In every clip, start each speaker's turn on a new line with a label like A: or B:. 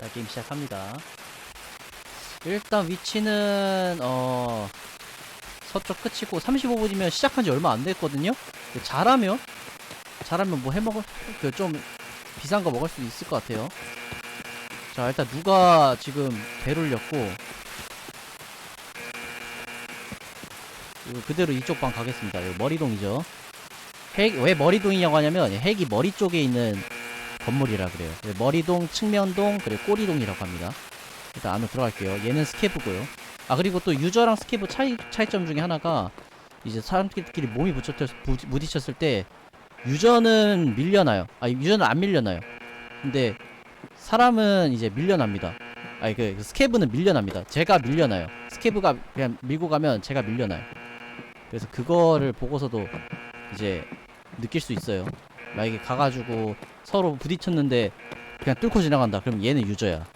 A: 자, 게임 시작합니다. 일단 위치는, 어, 서쪽 끝이고, 35분이면 시작한 지 얼마 안 됐거든요? 잘하면, 잘하면 뭐 해먹을, 그 좀 비싼 거 먹을 수도 있을 것 같아요. 자, 일단 누가 지금 되돌렸고, 이거 그대로 이쪽 방 가겠습니다. 이거 머리동이죠. 핵, 왜 머리동이냐고 하냐면, 핵이 머리 쪽에 있는 건물이라 그래요. 네, 머리동, 측면동, 그리고 꼬리동이라고 합니다. 일단 안으로 들어갈게요. 얘는 스케브고요. 아 그리고 또 유저랑 스케브 차이 차이점 중에 하나가 이제 사람들끼리 몸이 부딪혔, 부, 부딪혔을 때 유저는 밀려나요. 아 유저는 안 밀려나요. 근데 사람은 이제 밀려납니다. 아니 그, 그 스케브는 밀려납니다. 제가 밀려나요. 스케브가 그냥 밀고 가면 제가 밀려나요. 그래서 그거를 보고서도 이제 느낄 수 있어요. 만약에 가가지고 서로 부딪혔는데 그냥 뚫고 지나간다. 그럼 얘는 유저야.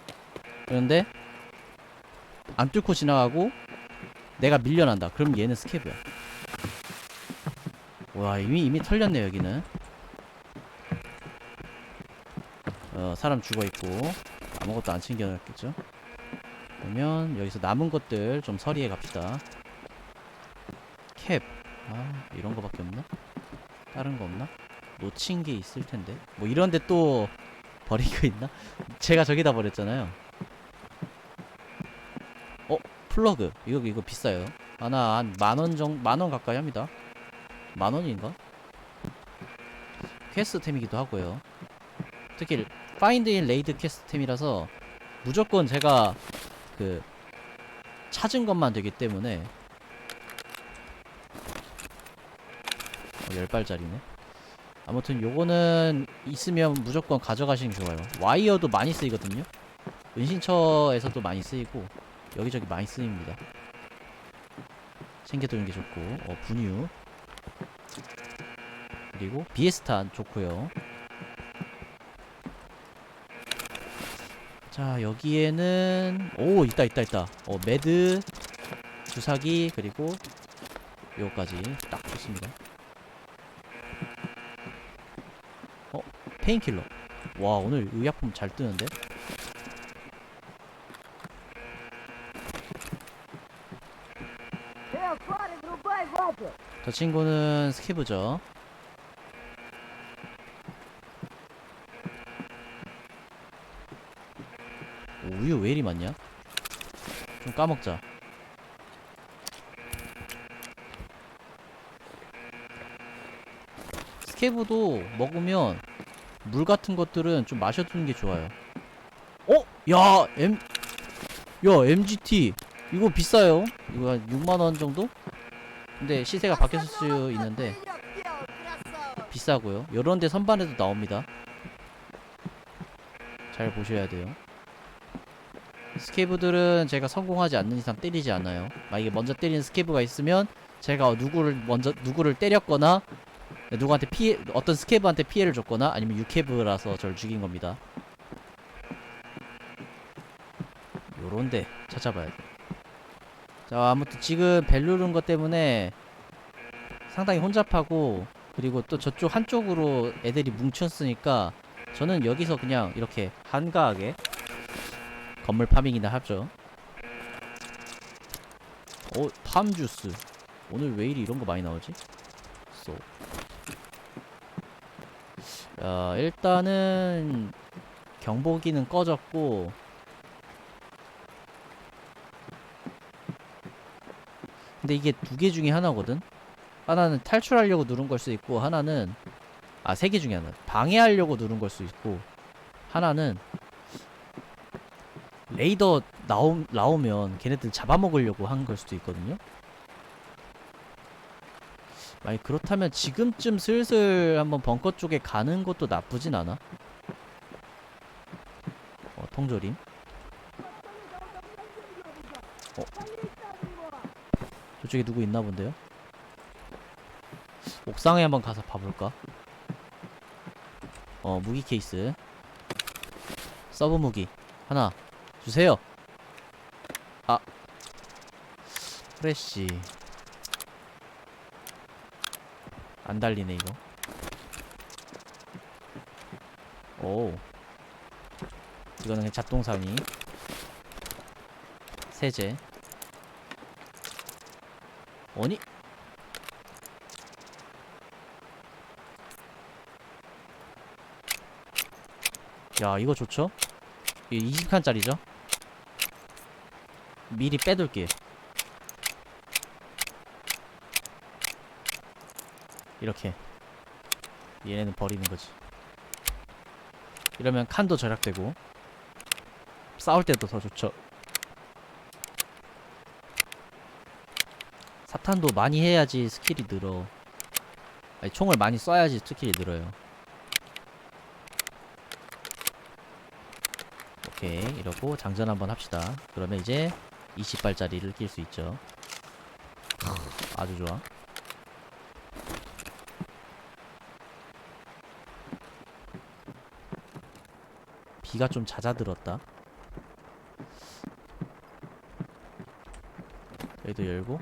A: 그런데 안 뚫고 지나가고 내가 밀려난다. 그럼 얘는 스케브야. 와 이미 이미 털렸네 여기는. 어 사람 죽어 있고 아무것도 안 챙겨놨겠죠. 그러면 여기서 남은 것들 좀 서리해 갑시다. 캡. 아 이런 거밖에 없나? 다른 거 없나? 놓친 게 있을 텐데. 뭐 이런데 또 버린 거 있나? 제가 저기다 버렸잖아요. 어 플러그 이거 이거 비싸요. 하나 한 만원 정 만원 가까이 합니다. 만 원인가? 퀘스트템이기도 하고요. 특히 파인드 인 레이드 퀘스트템이라서 무조건 제가 그 찾은 것만 되기 때문에 어, 10발짜리네. 아무튼 요거는 있으면 무조건 가져가시는 게 좋아요. 와이어도 많이 쓰이거든요. 은신처에서도 많이 쓰이고 여기저기 많이 쓰입니다. 챙겨두는 게 좋고 어 분유 그리고 비에스탄 좋고요. 자 여기에는 오 있다 있다 있다. 어 매드 주사기 그리고 요거까지 딱 좋습니다. 페인킬러. 와 오늘 의약품 잘 뜨는데? 저 친구는 스키브죠. 우유 왜 이리 많냐? 좀 까먹자. 스케브도 먹으면 물 같은 것들은 좀 마셔두는 게 좋아요. 어? 야, M, 야, MGT. 이거 비싸요. 이거 한 6만 원 정도? 근데 시세가 바뀌었을 수 있는데 비싸고요. 요런 데 선반에도 나옵니다. 잘 보셔야 돼요. 스케브들은 제가 성공하지 않는 이상 때리지 않아요. 만약에 먼저 때리는 스케브가 있으면 제가 누구를 먼저 누구를 때렸거나 누구한테 피해 어떤 스케브한테 피해를 줬거나 아니면 유케브라서 저를 죽인 겁니다. 요런데 찾아봐야 돼. 자 아무튼 지금 벨 누른 것 때문에 상당히 혼잡하고 그리고 또 저쪽 한쪽으로 애들이 뭉쳤으니까 저는 여기서 그냥 이렇게 한가하게 건물 파밍이나 하죠. 어, 팜 주스. 오늘 왜 이리 이런 거 많이 나오지? 쏘. 야, 일단은 경보기는 꺼졌고 근데 이게 두 개 중에 하나거든. 하나는 탈출하려고 누른 걸 수 있고 하나는 아 세 개 중에 하나 방해하려고 누른 걸 수 있고 하나는 레이더 나오, 나오면 걔네들 잡아먹으려고 한 걸 수도 있거든요. 만약 그렇다면 지금쯤 슬슬 한번 벙커 쪽에 가는 것도 나쁘진 않아. 어, 통조림. 어. 저쪽에 누구 있나 본데요? 옥상에 한번 가서 봐볼까? 어, 무기 케이스. 서브 무기. 하나. 주세요. 아. 프레쉬. 안 달리네, 이거. 오. 이거는 그냥 잡동사니 세제 아니 야 이거 좋죠? 이거 20칸짜리죠? 미리 빼둘게 이렇게 얘네는 버리는 거지. 이러면 칸도 절약되고 싸울 때도 더 좋죠. 사탄도 많이 해야지 스킬이 늘어. 아니 총을 많이 쏴야지 스킬이 늘어요. 오케이 이러고 장전 한번 합시다. 그러면 이제 20발짜리를 낄 수 있죠. 아주 좋아 비가 좀 잦아들었다. 여기도 열고.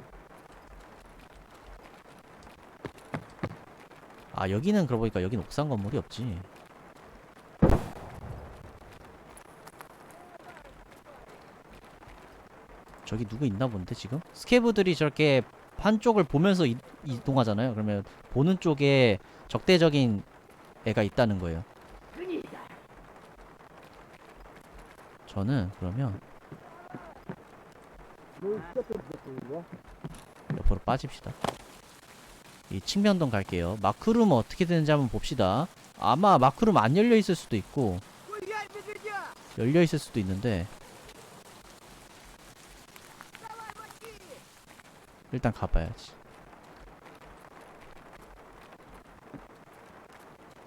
A: 아 여기는 그러고 보니까 여긴 옥상 건물이 없지. 저기 누구 있나 본데 지금? 스케브들이 저렇게 한쪽을 보면서 이, 이동하잖아요. 그러면 보는 쪽에 적대적인 애가 있다는 거예요 저는 그러면 옆으로 빠집시다. 이 측면동 갈게요. 마크룸 어떻게 되는지 한번 봅시다. 아마 마크룸 안 열려있을 수도 있고 열려있을 수도 있는데 일단 가봐야지.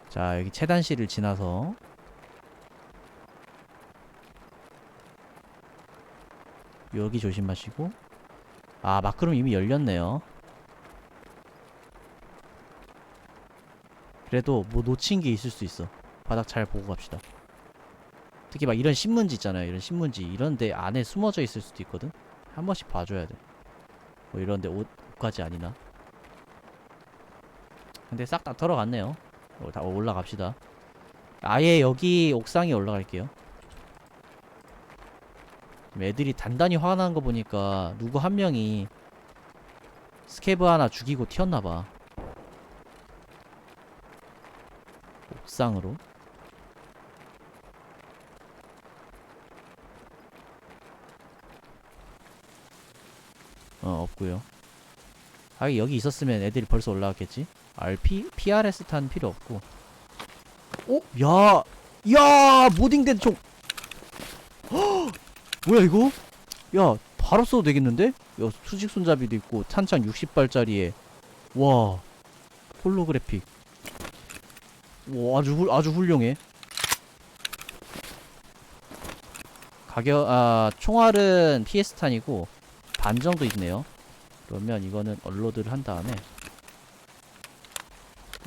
A: 자 여기 채단실을 지나서 여기 조심하시고 아 마크룸 이미 열렸네요. 그래도 뭐 놓친 게 있을 수 있어. 바닥 잘 보고 갑시다. 특히 막 이런 신문지 있잖아요. 이런 신문지 이런데 안에 숨어져 있을 수도 있거든. 한 번씩 봐줘야 돼. 뭐 이런데 옷 옷까지 아니나. 근데 싹 다 털어갔네요. 어, 다 올라갑시다. 아예 여기 옥상에 올라갈게요. 애들이 단단히 화가 나는 거 보니까 누구 한 명이 스케브 하나 죽이고 튀었나봐. 옥상으로. 어, 없고요. 아, 여기 있었으면 애들이 벌써 올라왔겠지? RP? PRS 탄 필요 없고. 오? 야! 야! 모딩된 총! 헉! 뭐야, 이거? 야, 바로 써도 되겠는데? 야, 수직 손잡이도 있고, 탄창 60발짜리에. 와. 홀로그래픽. 와, 아주, 훌, 아주 훌륭해. 가격, 아, 총알은 PS 탄이고, 반 정도 있네요. 그러면 이거는 업로드를 한 다음에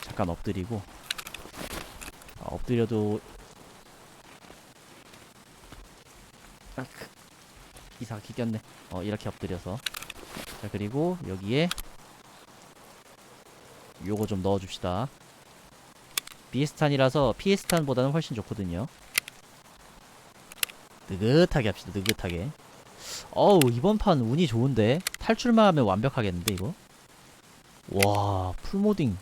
A: 잠깐 엎드리고 아, 엎드려도 아크 이사가 끼꼈네. 어 이렇게 엎드려서 자 그리고 여기에 요거 좀 넣어줍시다. 비에스탄이라서 피에스탄보다는 훨씬 좋거든요. 느긋하게 합시다. 느긋하게. 어우 이번 판 운이 좋은데 탈출만 하면 완벽하겠는데 이거 와 풀모딩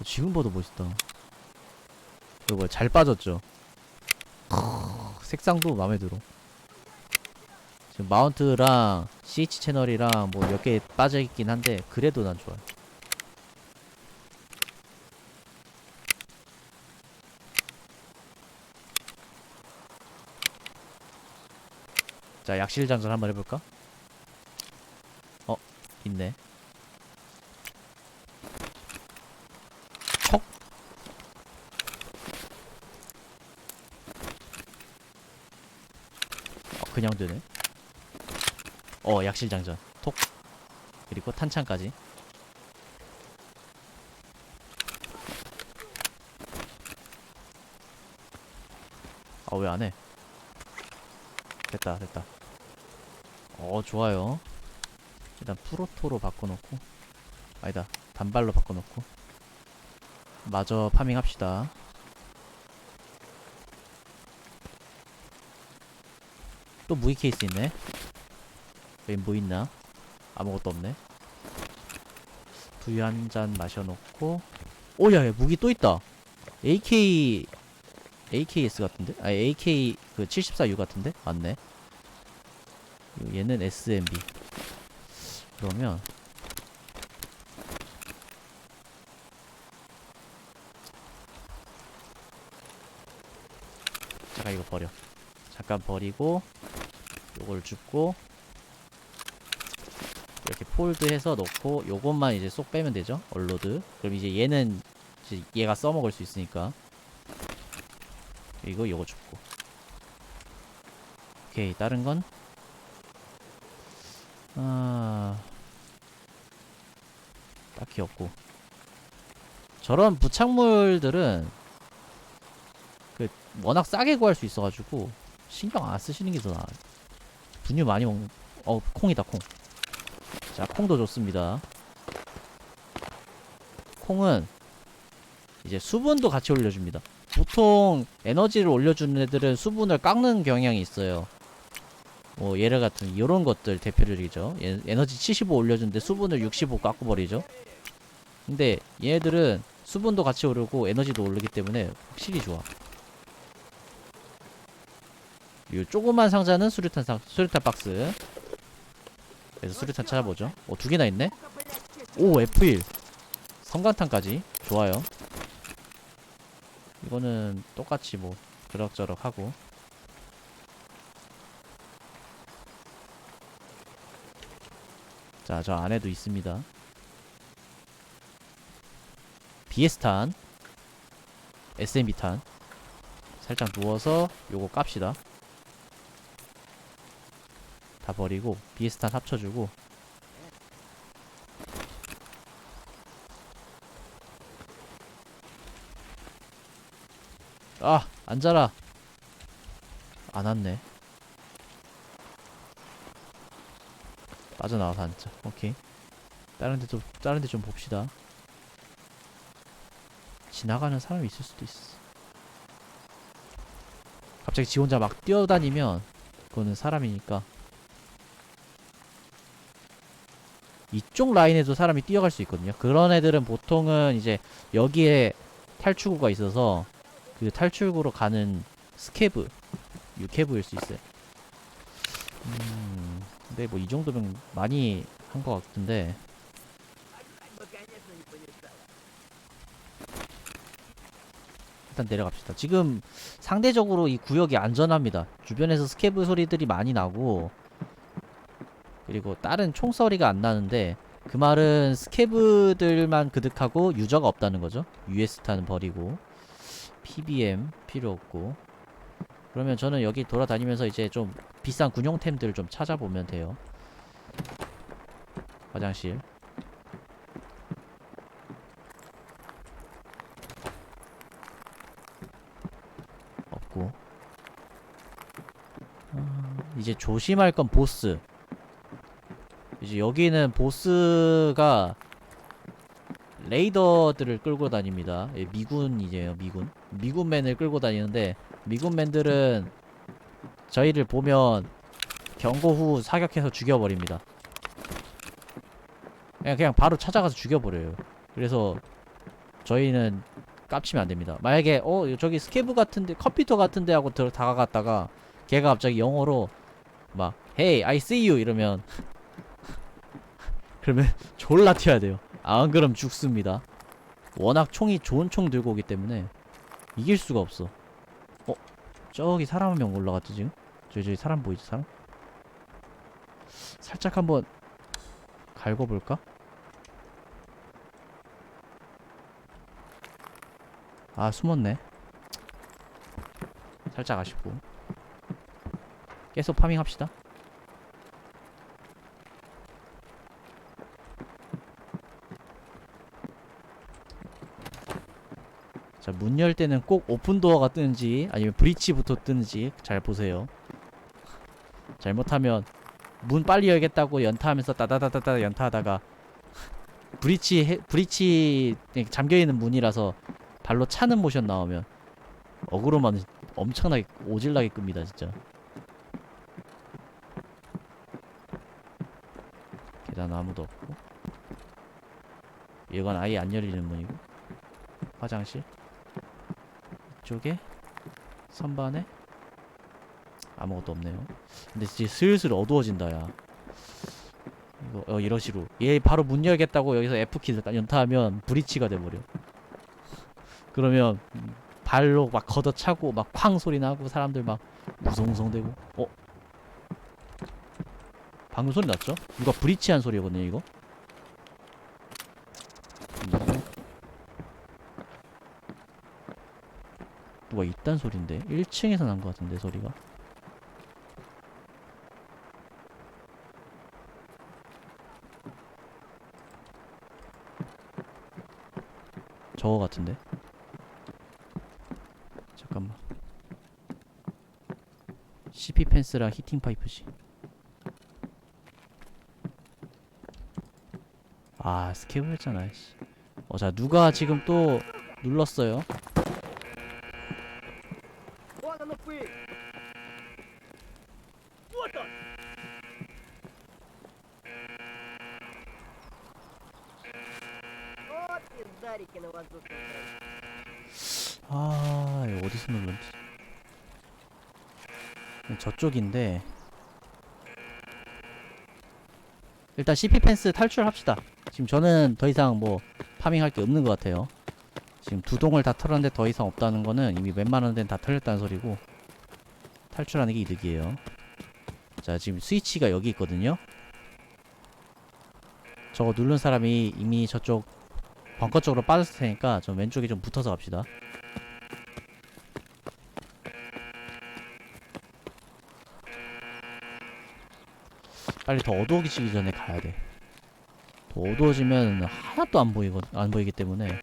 A: 어, 지금 봐도 멋있다 이거 뭐야 잘 빠졌죠 색상도 마음에 들어. 지금 마운트랑 CH 채널이랑 뭐 몇 개 빠져있긴 한데 그래도 난 좋아요. 자 약실 장전 한번 해볼까? 어 있네. 척 그냥 되네. 어 약실 장전. 톡. 그리고 탄창까지. 아 왜 안해? 됐다 됐다. 어 좋아요. 일단 프로토로 바꿔놓고. 아니다 단발로 바꿔놓고. 마저 파밍합시다 또 무기 케이스 있네. 여기 뭐 있나? 아무것도 없네. 두유 한 잔 마셔놓고. 오야, 야, 무기 또 있다. AK AKS 같은데? 아 AK 그 74U 같은데? 맞네. 얘는 SMB. 그러면 잠깐 이거 버려. 잠깐 버리고 요걸 줍고 이렇게 폴드해서 놓고 요것만 이제 쏙 빼면 되죠. 얼로드. 그럼 이제 얘는 이제 얘가 써먹을 수 있으니까 이거 요거 줍고 오케이 다른 건 아... 딱히 없고 저런 부착물들은 그 워낙 싸게 구할 수 있어가지고 신경 안 쓰시는 게 더 나아요 분유 많이 먹는 어 콩이다 콩자 콩도 좋습니다 콩은 이제 수분도 같이 올려줍니다 보통 에너지를 올려주는 애들은 수분을 깎는 경향이 있어요. 뭐 얘를 같은 이런 것들 대표적이죠. 얘- 에너지 75 올려주는데 수분을 65 깎고 버리죠. 근데 얘네들은 수분도 같이 오르고 에너지도 오르기 때문에 확실히 좋아. 이 조그만 상자는 수류탄 상 수류탄 박스. 그래서 수류탄 찾아보죠. 오 두 개나 있네. 오 F1 성광탄까지 좋아요. 이거는 똑같이 뭐 그럭저럭 하고 자 저 안에도 있습니다 BS탄 SMB탄 살짝 누워서 요거 깝시다 다 버리고 BS탄 합쳐주고. 아 앉아라. 안 왔네. 빠져나와서 앉자. 오케이. 다른 데좀 다른 데 좀 봅시다. 지나가는 사람이 있을 수도 있어. 갑자기 지 혼자 막 뛰어다니면 그거는 사람이니까 이쪽 라인에도 사람이 뛰어갈 수 있거든요 그런 애들은 보통은 이제 여기에 탈출구가 있어서 그 탈출구로 가는 스케브 유케브일 수 있어요. 음, 근데 뭐 이 정도면 많이 한 것 같은데 일단 내려갑시다. 지금 상대적으로 이 구역이 안전합니다. 주변에서 스케브 소리들이 많이 나고 그리고 다른 총소리가 안 나는데 그 말은 스케브들만 그득하고 유저가 없다는 거죠. US탄은 버리고 PBM 필요 없고. 그러면 저는 여기 돌아다니면서 이제 좀 비싼 군용템들 좀 찾아보면 돼요. 화장실. 없고. 아, 이제 조심할 건 보스 이제 여기는 보스가 레이더들을 끌고 다닙니다. 예, 미군이에요, 미군. 미군맨을 끌고 다니는데 미군맨들은 저희를 보면 경고 후 사격해서 죽여버립니다. 그냥, 그냥 바로 찾아가서 죽여버려요. 그래서 저희는 깝치면 안 됩니다. 만약에 어 저기 스케브 같은데 컴퓨터 같은데 하고 들어 다가갔다가 걔가 갑자기 영어로 막 Hey, I see 이러면 그러면 졸라 튀어야 돼요. 안 그럼 죽습니다. 워낙 총이 좋은 총 들고 오기 때문에 이길 수가 없어. 어? 저기 사람 한 명 올라갔지 지금? 저기 저기 사람 보이지 사람? 살짝 한번 갈고 볼까? 아 숨었네. 살짝 아쉽고. 계속 파밍 합시다. 문 열 때는 꼭 오픈도어가 뜨는지 아니면 브릿지부터 뜨는지 잘 보세요. 잘못하면 문 빨리 열겠다고 연타하면서 따다다다다 연타하다가 브릿지 해, 브릿지 잠겨있는 문이라서 발로 차는 모션 나오면 어그로만 엄청나게 오질나게 끕니다 진짜. 계단 아무도 없고. 이건 아예 안 열리는 문이고. 화장실? 이쪽에 선반에 아무것도 없네요. 근데 이제 슬슬 어두워진다 야. 이거 어 이러시로. 얘 바로 문 열겠다고 여기서 F키를 딱 연타하면 브리치가 돼버려. 그러면 음, 발로 막 걷어차고 막 쾅 소리 나고 사람들 막 무성무성대고. 어? 방금 소리 났죠? 누가 브리치한 소리거든요 이거 누가 있단 소린데? 1층에서 난 것 같은데 소리가? 저거 같은데? 잠깐만. CP 펜스랑 히팅 파이프지. 아 스케브였잖아 씨. 어, 자 누가 지금 또 눌렀어요 저쪽인데 일단 CP 펜스 탈출합시다. 지금 저는 더 이상 뭐 파밍할 게 없는 것 같아요. 지금 두 동을 다 털었는데 더 이상 없다는 거는 이미 웬만한 데는 다 털렸다는 소리고 탈출하는 게 이득이에요. 자 지금 스위치가 여기 있거든요. 저거 누른 사람이 이미 저쪽 벙커 쪽으로 빠졌을 테니까 좀 왼쪽에 좀 붙어서 갑시다 빨리 더 어두워지기 전에 가야 돼. 더 어두워지면 하나도 안 보이거 안 보이기 때문에.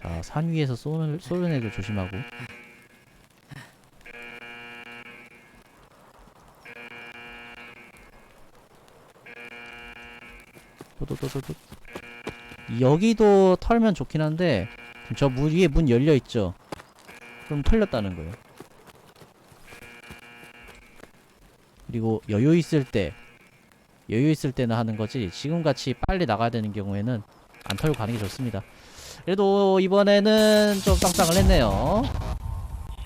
A: 자, 산 위에서 쏘는 쏘는 애들 조심하고. 여기도 털면 좋긴 한데 저문 위에 문 열려 있죠. 그럼 털렸다는 거예요. 그리고 여유 있을 때 여유 있을 때는 하는 거지 지금같이 빨리 나가야 되는 경우에는 안 털고 가는 게 좋습니다. 그래도 이번에는 좀 짱짱을 했네요.